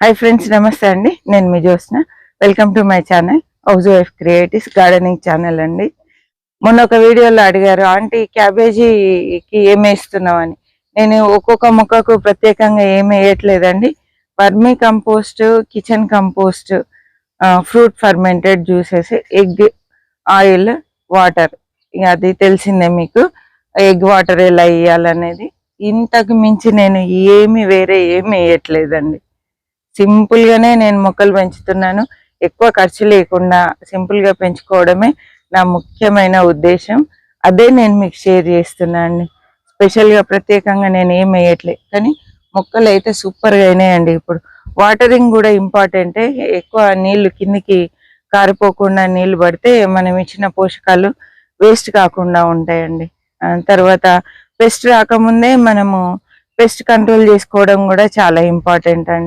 Hi friends నమస్తే అండి. నేను మీ Jyotsna. Welcome to my channel housewife creatives gardening channel అండి. మొన్న ఒక వీడియోలో అడిగారు ఆంటీ క్యాబేజీకి ఏమి వేస్తున్నామని నేను ఒక్కొక్క మొక్కకు ప్రత్యేకంగా ఏమి వేయట్లేదండి. Vermicompost kitchen compost fruit fermented juices egg oil water. ఇక అది తెలిసిందే మీకు. ఎగ్ వాటర్ ఎలా వేయాలనేది. ఇంతకు మించి నేను ఏమి వేరే ఏమి వేయట్లేదండి. సింపుల్ గానే నేను మొక్కలు పెంచుతున్నాను. ఎక్కువ ఖర్చు లేకుండా సింపుల్గా పెంచుకోవడమే నా ముఖ్యమైన ఉద్దేశం. అదే నేను మీకు షేర్ చేస్తున్నాను స్పెషల్గా ప్రత్యేకంగా నేను ఏం వేయట్లే కానీ మొక్కలు అయితే సూపర్గా అయినాయండి ఇప్పుడు. వాటరింగ్ కూడా ఇంపార్టెంటే ఎక్కువ నీళ్ళు కిందికి కారిపోకుండా నీళ్ళు పడితే మనం ఇచ్చిన పోషకాలు వేస్ట్ కాకుండా ఉంటాయండి. తర్వాత పెస్ట్ రాకముందే మనము పెస్ట్ కంట్రోల్ చేసుకోవడం కూడా చాలా ఇంపార్టెంట్ అండి.